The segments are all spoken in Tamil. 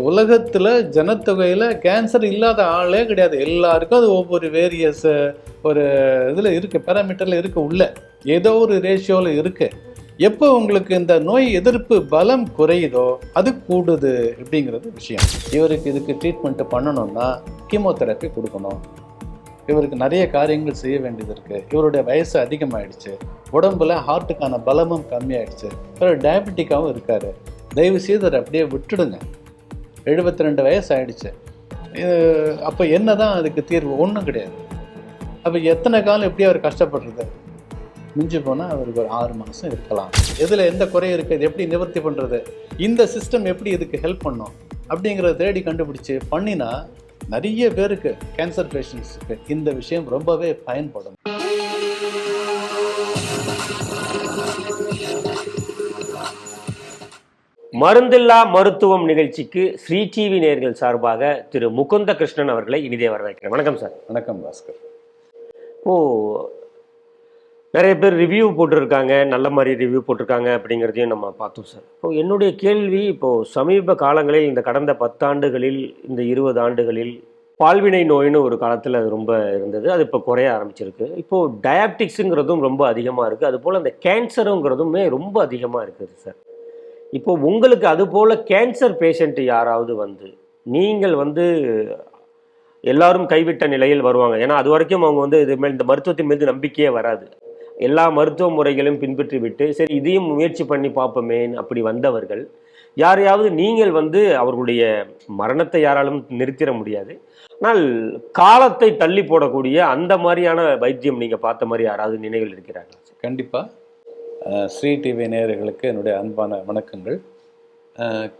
உலகத்தில் ஜனத்தொகையில் கேன்சர் இல்லாத ஆளே கிடையாது. எல்லாருக்கும் அது ஒவ்வொரு வேரியஸ் ஒரு இதில் இருக்கு பேராமீட்டரில் இருக்கு உள்ள. ஏதோ ஒரு ரேஷியோவில் இருக்கு. எப்போ உங்களுக்கு இந்த நோய் எதிர்ப்பு பலம் குறையுதோ அது கூடுது அப்படிங்கிறது விஷயம். இவருக்கு இதுக்கு ட்ரீட்மெண்ட் பண்ணணும்னா கீமோதெரப்பி கொடுக்கணும். இவருக்கு நிறைய காரியங்கள் செய்ய வேண்டியது இருக்குது இவருடைய வயசு அதிகமாகிடுச்சு உடம்புல ஹார்ட்டுக்கான பலமும் கம்மியாயிடுச்சு. இவர் டயபெட்டிக்காகவும் இருக்காரு. தயவு செய்து அதை அப்படியே விட்டுடுங்க. எழுபத்தி ரெண்டு வயசு ஆயிடுச்சு இது அப்போ என்னதான் அதுக்கு தீர்வு? ஒன்றும் கிடையாது. அப்போ எத்தனை காலம் எப்படி அவர் கஷ்டப்படுறது? மிஞ்சி போனால் அவருக்கு ஒரு ஆறு மாதம் இருக்கலாம். எதில் எந்த குறை இருக்குது இது எப்படி நிவர்த்தி பண்ணுறது இந்த சிஸ்டம் எப்படி இதுக்கு ஹெல்ப் பண்ணும்? அப்படிங்கிறத தேடி கண்டுபிடிச்சி பண்ணினா நிறைய பேருக்கு கேன்சர் பேஷண்ட்ஸுக்கு இந்த விஷயம் ரொம்பவே பயன்படும். மருந்தில்லா மருத்துவம் நிகழ்ச்சிக்கு ஸ்ரீ டிவி நேர்கள் சார்பாக திரு முகுந்த கிருஷ்ணன் அவர்களை இனிதே வரவேற்கிறேன். வணக்கம் சார். வணக்கம் பாஸ்கர். ஓ நிறைய பேர் ரிவ்யூ போட்டிருக்காங்க நல்ல மாதிரி ரிவ்யூ போட்டிருக்காங்க அப்படிங்கிறதையும் நம்ம பார்த்தோம் சார். இப்போ என்னுடைய கேள்வி இப்போ சமீப காலங்களில் இந்த கடந்த பத்தாண்டுகளில் இந்த இருபது ஆண்டுகளில் பால்வினை நோய்னு ஒரு காலத்தில் அது ரொம்ப இருந்தது அது இப்போ குறைய ஆரம்பிச்சிருக்கு. இப்போது டயபிட்டிக்ஸுங்கிறதும் ரொம்ப அதிகமாக இருக்குது அதுபோல் அந்த கேன்சருங்கிறதுமே ரொம்ப அதிகமாக இருக்குது சார். இப்போ உங்களுக்கு அதுபோல் கேன்சர் பேஷண்ட் யாராவது வந்து நீங்கள் வந்து எல்லாரும் கைவிட்ட நிலையில் வருவாங்க. ஏன்னா அது வரைக்கும் அவங்க வந்து இது மேல் இந்த மருத்துவத்தின் மீது நம்பிக்கையே வராது. எல்லா மருத்துவ முறைகளையும் பின்பற்றி விட்டு சரி இதையும் முயற்சி பண்ணி பார்ப்போமே அப்படி வந்தவர்கள் யாரையாவது நீங்கள் வந்து அவர்களுடைய மரணத்தை யாராலும் நிறுத்திட முடியாது. ஆனால் காலத்தை தள்ளி போடக்கூடிய அந்த மாதிரியான வைத்தியம் நீங்கள் பார்த்த மாதிரி யாராவது நினைவில் இருக்கிறாங்களா கண்டிப்பாக ஸ்ரீ டிவி நேயர்களுக்கு என்னுடைய அன்பான வணக்கங்கள்.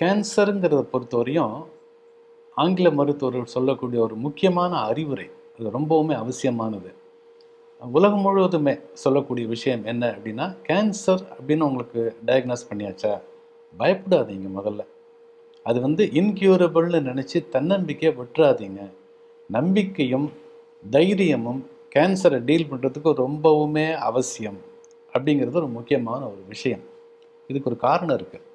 கேன்சருங்கிறத பொறுத்தவரையும் ஆங்கில மருத்துவர்கள் சொல்லக்கூடிய ஒரு முக்கியமான அறிவுரை. அது ரொம்பவுமே அவசியமானது. உலகம் முழுவதுமே சொல்லக்கூடிய விஷயம் என்ன அப்படின்னா கேன்சர் அப்படின்னு உங்களுக்கு டயக்னோஸ் பண்ணியாச்சா? பயப்படாதீங்க முதல்ல. அது வந்து இன்க்யூரபிள்னு நினச்சி தன்னம்பிக்கையை விட்டுறாதீங்க. நம்பிக்கையும் தைரியமும் கேன்சரை டீல் பண்ணுறதுக்கு ரொம்பவுமே அவசியம். அப்படிங்கிறது ஒரு முக்கியமான ஒரு விஷயம். இதுக்கு ஒரு காரணம் இருக்குது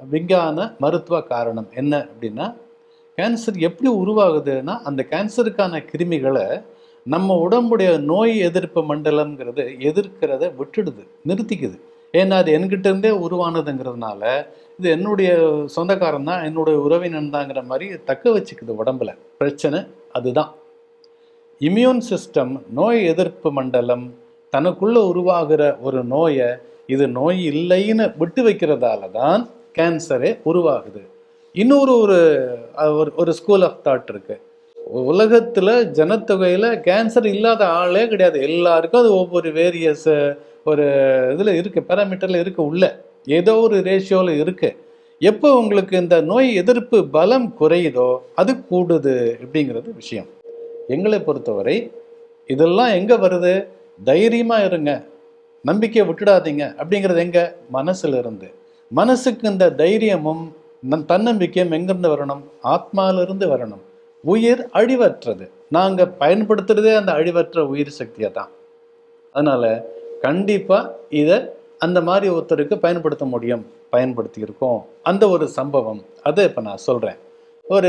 விஞ்ஞான மருத்துவ காரணம் என்ன அப்படின்னா கேன்சர் எப்படி உருவாகுதுன்னா அந்த கேன்சருக்கான கிருமிகளை நம்ம உடம்புடைய நோய் எதிர்ப்பு மண்டலம்ங்கிறது எதிர்க்கிறத விட்டுடுது நிறுத்திக்குது. ஏன்னா அது என்கிட்ட இருந்தே உருவானதுங்கிறதுனால இது என்னுடைய சொந்தக்காரன் தான் என்னுடைய உறவினன் தாங்கிற மாதிரி தக்க வச்சுக்குது உடம்புல. பிரச்சனை அதுதான். இம்யூன் சிஸ்டம் நோய் எதிர்ப்பு மண்டலம் தனக்குள்ளே உருவாகிற ஒரு நோயை இது நோய் இல்லைன்னு விட்டு வைக்கிறதால தான் கேன்சரே உருவாகுது. இன்னொரு ஒரு ஒரு ஒரு ஸ்கூல் ஆஃப் தாட் இருக்குது உலகத்தில் ஜனத்தொகையில் கேன்சர் இல்லாத ஆளே கிடையாது. எல்லாருக்கும் அது ஒவ்வொரு வேரியஸ் ஒரு இதில் இருக்குது பேராமீட்டர்ல இருக்கு உள்ள. ஏதோ ஒரு ரேஷியோவில் இருக்குது எப்போ உங்களுக்கு இந்த நோய் எதிர்ப்பு பலம் குறையுதோ அது கூடுது அப்படிங்கிறது விஷயம். எங்களை பொறுத்தவரை இதெல்லாம் எங்கே வருது? தைரியமாக இருங்க. நம்பிக்கையை விட்டுடாதீங்க. அப்படிங்கிறது எங்க? மனசுல இருந்து மனசுக்கு இந்த தைரியமும் நம் தன்னம்பிக்கையும் எங்கிருந்து வரணும்? ஆத்மாவிலிருந்து வரணும். உயிர் அழிவற்றது. நாங்கள் பயன்படுத்துறதே அந்த அழிவற்ற உயிர் சக்தியை தான். அதனால கண்டிப்பாக இதை அந்த மாதிரி ஒருத்தருக்கு பயன்படுத்த முடியும். பயன்படுத்தி இருக்கோம் அந்த ஒரு சம்பவம். அதை இப்போ நான் சொல்கிறேன் ஒரு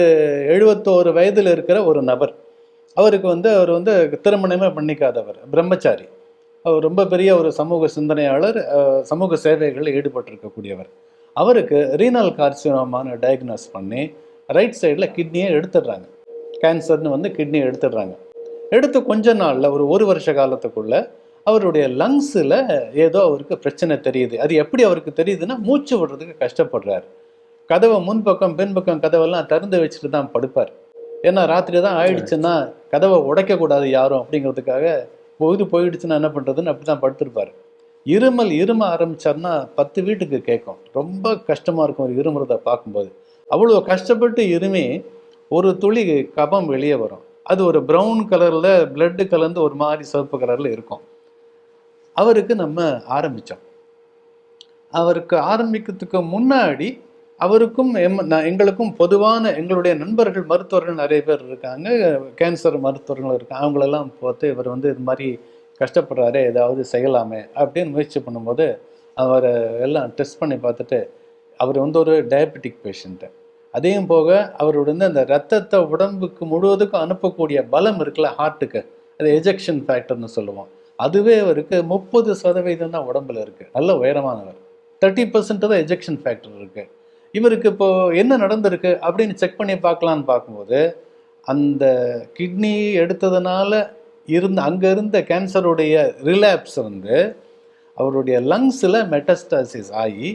எழுபத்தோரு வயதில் இருக்கிற ஒரு நபர். அவருக்கு வந்து அவர் வந்து திருமணமே பண்ணிக்காதவர் பிரம்மச்சாரி. அவர் ரொம்ப பெரிய ஒரு சமூக சிந்தனையாளர் சமூக சேவைகளில் ஈடுபட்டிருக்கக்கூடியவர். அவருக்கு ரீனல் கார்சினோமான்னு டயக்னோஸ் பண்ணி ரைட் சைடில் கிட்னியை எடுத்துடுறாங்க. கேன்சர்னு வந்து கிட்னியை எடுத்துடுறாங்க. எடுத்து கொஞ்ச நாளில் ஒரு ஒரு வருஷ காலத்துக்குள்ள அவருடைய லங்ஸில் ஏதோ அவருக்கு பிரச்சனை தெரியுது. அது எப்படி அவருக்கு தெரியுதுன்னா மூச்சு விடுறதுக்கு கஷ்டப்படுறாரு. கதவை முன்பக்கம் பின்பக்கம் கதவெல்லாம் திறந்து வச்சுட்டு தான் படுப்பார். ஏன்னா ராத்திரி தான் ஆயிடுச்சுன்னா கதவை உடைக்கக்கூடாது யாரும் அப்படிங்கிறதுக்காக பொழுது போயிடுச்சுன்னா என்ன பண்ணுறதுன்னு அப்படி தான் படுத்திருப்பார். இருமல் இரும ஆரம்பிச்சார்னா பத்து வீட்டுக்கு கேட்கும். ரொம்ப கஷ்டமாக இருக்கும் ஒரு இருமுறதை பார்க்கும்போது. அவ்வளோ கஷ்டப்பட்டு இருமி ஒரு துளி கபம் வெளியே வரும். அது ஒரு ப்ரௌன் கலரில் பிளட்டு கலந்து ஒரு மாதிரி சிவப்பு கலரில் இருக்கும். அவருக்கு நம்ம ஆரம்பித்தோம் அவருக்கு ஆரம்பிக்கிறதுக்கு முன்னாடி அவருக்கும் எம் நான் எங்களுக்கும் பொதுவான எங்களுடைய நண்பர்கள் மருத்துவர்கள் நிறைய பேர் இருக்காங்க. கேன்சர் மருத்துவர்கள் இருக்காங்க. அவங்களெல்லாம் பார்த்து இவர் வந்து இது மாதிரி கஷ்டப்படுறாரு ஏதாவது செய்யலாமே அப்படின்னு முயற்சி பண்ணும்போது அவரை எல்லாம் டெஸ்ட் பண்ணி பார்த்துட்டு அவர் வந்து ஒரு டயபெட்டிக் பேஷண்ட்டு அதையும் போக அவரோட வந்து அந்த ரத்தத்தை உடம்புக்கு முழுவதுக்கும் அனுப்பக்கூடிய பலம் இருக்குல்ல ஹார்ட்டுக்கு அது எஜெக்ஷன் ஃபேக்டர்னு சொல்லுவோம். அதுவே அவருக்கு முப்பது சதவீதம் தான் உடம்புல இருக்குது நல்ல உயரமானவர். தேர்ட்டி பர்சன்ட் தான் எஜெக்ஷன் ஃபேக்டர் இருக்குது இவருக்கு இப்போ என்ன நடந்திருக்கு அப்படின்னு செக் பண்ணி பார்க்கலான்னு பார்க்கும்போது அந்த கிட்னி எடுத்ததுனால இருந்த அங்கே இருந்த கேன்சருடைய ரிலாப்ஸ் வந்து அவருடைய லங்ஸில் மெட்டஸ்டாசிஸ் ஆகி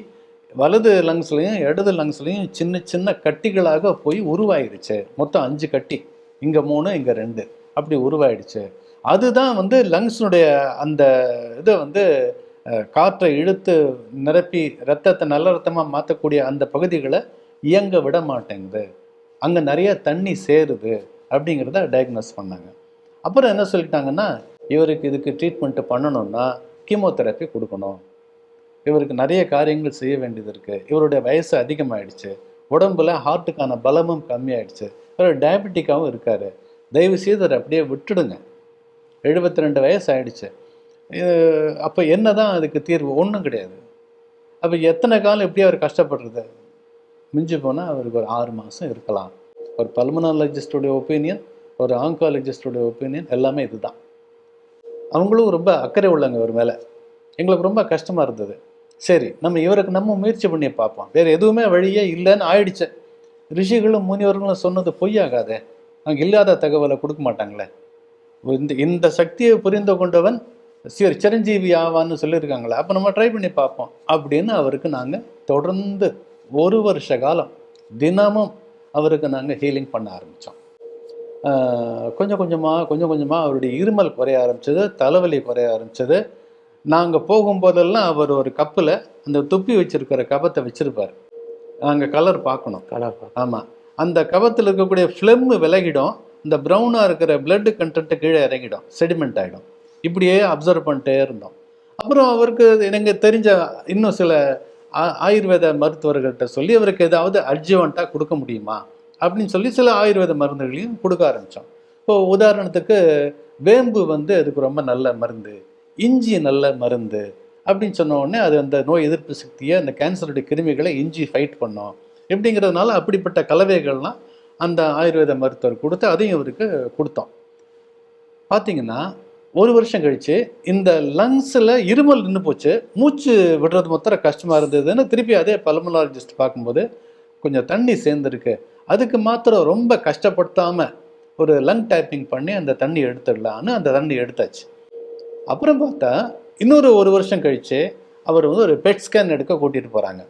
வலது லங்ஸ்லையும் இடது லங்ஸ்லையும் சின்ன சின்ன கட்டிகளாக போய் உருவாயிருச்சு மொத்தம் அஞ்சு கட்டி. இங்கே மூணு இங்கே ரெண்டு. அப்படி உருவாயிடுச்சு. அதுதான் வந்து லங்ஸினுடைய அந்த இதை வந்து காற்றை இழுத்து நிரப்பி ரத்தத்தை நல்ல ரத்தமாக மாற்றக்கூடிய அந்த பகுதிகளை இயங்க விட மாட்டேங்குது. அங்கே நிறைய தண்ணி சேருது அப்படிங்கிறத டயக்னோஸ் பண்ணாங்க. அப்புறம் என்ன சொல்லிட்டாங்கன்னா இவருக்கு இதுக்கு ட்ரீட்மெண்ட்டு பண்ணணும்னா கீமோதெரப்பி கொடுக்கணும். இவருக்கு நிறைய காரியங்கள் செய்ய வேண்டியது இருக்குது இவருடைய வயசு அதிகமாகிடுச்சு உடம்புல ஹார்ட்டுக்கான பலமும் கம்மியாயிடுச்சு. இவர் டயபெட்டிக்காகவும் இருக்கார். தயவு செய்து அதை அப்படியே விட்டுடுங்க. எழுபத்தி ரெண்டு வயசு ஆயிடுச்சு. அப்போ என்ன தான் அதுக்கு தீர்வு? ஒன்றும் கிடையாது. அப்போ எத்தனை காலம் எப்படி அவர் கஷ்டப்படுறது? மிஞ்சி போனால் அவருக்கு ஒரு ஆறு மாதம் இருக்கலாம். ஒரு பல்மனாலஜிஸ்டுடைய ஒப்பீனியன் ஒரு ஆங்காலஜிஸ்டுடைய ஒப்பீனியன் எல்லாமே இதுதான். அவங்களும் ரொம்ப அக்கறை உள்ளவங்க ஒரு மேலே. எங்களுக்கு ரொம்ப கஷ்டமாக இருந்தது. சரி நம்ம இவருக்கு நம்ம முயற்சி பண்ணி பார்ப்போம். வேறு எதுவுமே வழியே இல்லைன்னு ஆயிடுச்சு. ரிஷிகளும் முனிவர்களும் சொன்னது பொய்யாகாதே. அவங்க இல்லாத தகவலை கொடுக்க மாட்டாங்களே. இந்த இந்த சக்தியை புரிந்து கொண்டவன் சரி சிரஞ்சீவி ஆவான்னு சொல்லியிருக்காங்களே அப்போ நம்ம ட்ரை பண்ணி பார்ப்போம். அப்படின்னு அவருக்கு நாங்கள் தொடர்ந்து ஒரு வருஷ காலம் தினமும் அவருக்கு நாங்கள் ஹீலிங் பண்ண ஆரம்பித்தோம் கொஞ்சம் கொஞ்சமாக கொஞ்சம் கொஞ்சமாக அவருடைய இருமல் குறைய ஆரம்பிச்சது தலைவலி குறைய ஆரம்பிச்சது. நாங்கள் போகும்போதெல்லாம் அவர் ஒரு கப்பில் அந்த துப்பி வச்சிருக்கிற கபத்தை வச்சிருப்பார். நாங்கள் கலர் பார்க்கணும். கலர். ஆமாம் அந்த கபத்தில் இருக்கக்கூடிய ஃப்ளெம் விலகிடும் இந்த ப்ரௌனாக இருக்கிற blood கண்டென்ட்டு கீழே இறங்கிடும் செடிமெண்ட் ஆகிடும் இப்படியே அப்சர்வ் பண்ணிட்டே இருந்தோம். அப்புறம் அவருக்கு எனக்கு தெரிஞ்ச இன்னும் சில ஆ- ஆயுர்வேத மருத்துவர்கள்ட்ட சொல்லி அவருக்கு ஏதாவது அட்ஜுவண்ட்டாக கொடுக்க முடியுமா? அப்படின்னு சொல்லி சில ஆயுர்வேத மருந்துகளையும் கொடுக்க ஆரம்பித்தோம் இப்போ உதாரணத்துக்கு வேம்பு வந்து அதுக்கு ரொம்ப நல்ல மருந்து இஞ்சி நல்ல மருந்து அப்படின்னு சொன்ன உடனே அது அந்த நோய் எதிர்ப்பு சக்தியை அந்த கேன்சருடைய கிருமிகளை இஞ்சி ஃபைட் பண்ணோம். எப்படிங்கிறதுனால அப்படிப்பட்ட கலவைகள்லாம் அந்த ஆயுர்வேத மருத்துவர் கொடுத்து அதையும் அவருக்கு கொடுத்தோம். பார்த்தீங்கன்னா ஒரு வருஷம் கழிச்சு இந்த லங்ஸில் இருமல் நின்று போச்சு. மூச்சு விடுறது மொத்தம் கஷ்டமாக இருந்ததுன்னு திருப்பி அதே பல்மனாலஜிஸ்ட் பார்க்கும்போது கொஞ்சம் தண்ணி சேர்ந்துருக்கு. அதுக்கு மாத்திரம் ரொம்ப கஷ்டப்படுத்தாமல் ஒரு லங் டைப்பிங் பண்ணி அந்த தண்ணி எடுத்துடலான்னு அந்த தண்ணி எடுத்தாச்சு. அப்புறம் பார்த்தா இன்னொரு ஒரு வருஷம் கழித்து அவர் வந்து ஒரு பெட் ஸ்கேன் எடுக்க கூட்டிகிட்டு போகிறாங்க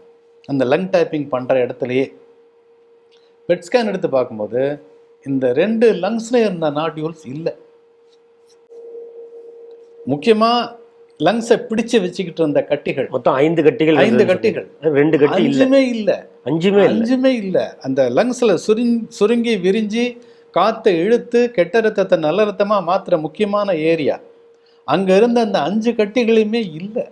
அந்த லங் டைப்பிங் பண்ணுற இடத்துலையே. பெட் ஸ்கேன் எடுத்து பார்க்கும்போது இந்த ரெண்டு லங்ஸ்ல இருந்த நாட்யூல்ஸ் இல்லை. முக்கியமாக லங்ஸை பிடிச்சு வச்சுக்கிட்டு இருந்த கட்டிகள். மொத்தம் ஐந்து கட்டிகள் ஐந்து கட்டிகள். ரெண்டு கட்டி அஞ்சுமே இல்லை. அஞ்சுமே அஞ்சுமே இல்லை. அந்த லங்ஸில் சுருங்கி சுருங்கி விரிஞ்சு காற்றை இழுத்து கெட்ட ரத்தத்தை நல்ல ரத்தமாக மாற்றுற முக்கியமான ஏரியா. அங்கே இருந்த அந்த அஞ்சு கட்டிகளுமே இல்லை.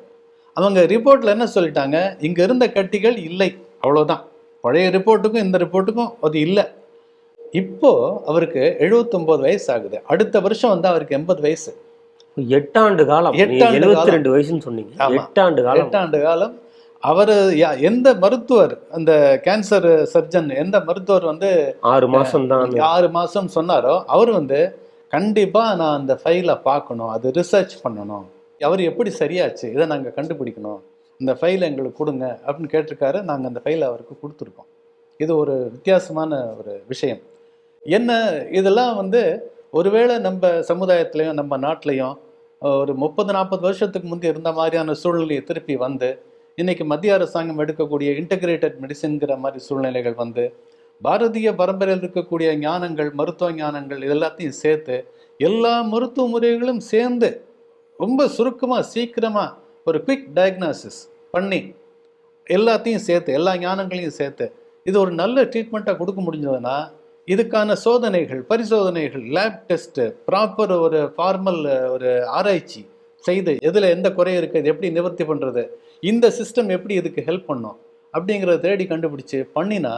அவங்க ரிப்போர்ட்டில் என்ன சொல்லிட்டாங்க? இங்கே இருந்த கட்டிகள் இல்லை. அவ்வளோதான் பழைய ரிப்போர்ட்டுக்கும் இந்த ரிப்போர்ட்டுக்கும் அது இல்லை. இப்போ அவருக்கு 79 வயசு ஆகுது. அடுத்த வருஷம் வந்து அவருக்கு எண்பது வயசு. எட்டாண்டு காலம். எழுபத்தி. ரெண்டு வயசுன்னு சொன்னீங்க. எட்டாண்டு காலம். எட்டாண்டு காலம். அவர் எந்த மருத்துவர் அந்த கேன்சர் சர்ஜன் எந்த மருத்துவர் வந்து ஆறு மாசம் தான். ஆறு மாசம் சொன்னாரோ அவர் வந்து கண்டிப்பா நான் அந்த ஃபைலை பார்க்கணும் அது ரிசர்ச் பண்ணணும். அவர் எப்படி சரியாச்சு இதை நாங்கள் கண்டுபிடிக்கணும். இந்த ஃபைலை எங்களுக்கு கொடுங்க அப்படின்னு கேட்டிருக்காரு. நாங்கள் அந்த ஃபைலை அவருக்கு கொடுத்துருக்கோம். இது ஒரு வித்தியாசமான ஒரு விஷயம். என்ன இதெல்லாம் வந்து ஒருவேளை நம்ம சமுதாயத்திலையும் நம்ம நாட்டிலையும் ஒரு முப்பது நாற்பது வருஷத்துக்கு முந்தி இருந்த மாதிரியான சூழ்நிலையை திருப்பி வந்து இன்னைக்கு மத்திய அரசாங்கம் எடுக்கக்கூடிய இன்டகிரேட்டட் மெடிசின்கிற மாதிரி சூழ்நிலைகள் வந்து பாரதிய பரம்பரையில் இருக்கக்கூடிய ஞானங்கள் மருத்துவ ஞானங்கள் எல்லாத்தையும் சேர்த்து எல்லா மருத்துவ முறைகளும் சேர்ந்து ரொம்ப சுருக்கமாக சீக்கிரமாக ஒரு குவிக் டயக்னாசிஸ் பண்ணி எல்லாத்தையும் சேர்த்து எல்லா ஞானங்களையும் சேர்த்து இது ஒரு நல்ல ட்ரீட்மெண்ட்டாக கொடுக்க முடிஞ்சதுன்னா இதுக்கான சோதனைகள் பரிசோதனைகள் லேப் டெஸ்ட்டு ப்ராப்பர் ஒரு ஃபார்மல் ஒரு ஆராய்ச்சி செய்து எதில் எந்த குறை இருக்குது எப்படி நிவர்த்தி பண்ணுறது இந்த சிஸ்டம் எப்படி இதுக்கு ஹெல்ப் பண்ணும் அப்படிங்கிறத தேடி கண்டுபிடிச்சு பண்ணினா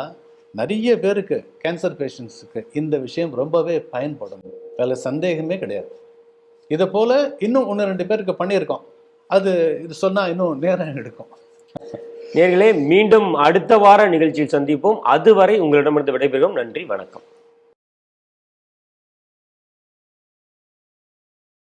நிறைய பேருக்கு கேன்சர் பேஷண்ட்ஸுக்கு இந்த விஷயம் ரொம்பவே பயன்படும். அதில் சந்தேகமே கிடையாது. இதை போல் இன்னும் ஒன்று ரெண்டு பேருக்கு பண்ணியிருக்கோம். அது இது சொன்னால் இன்னும் நேரம் எடுக்கும். நேர்களே மீண்டும் அடுத்த வார நிகழ்ச்சியில் சந்திப்போம். அதுவரை உங்களிடமிருந்து விடைபெறுகிறோம். நன்றி வணக்கம்.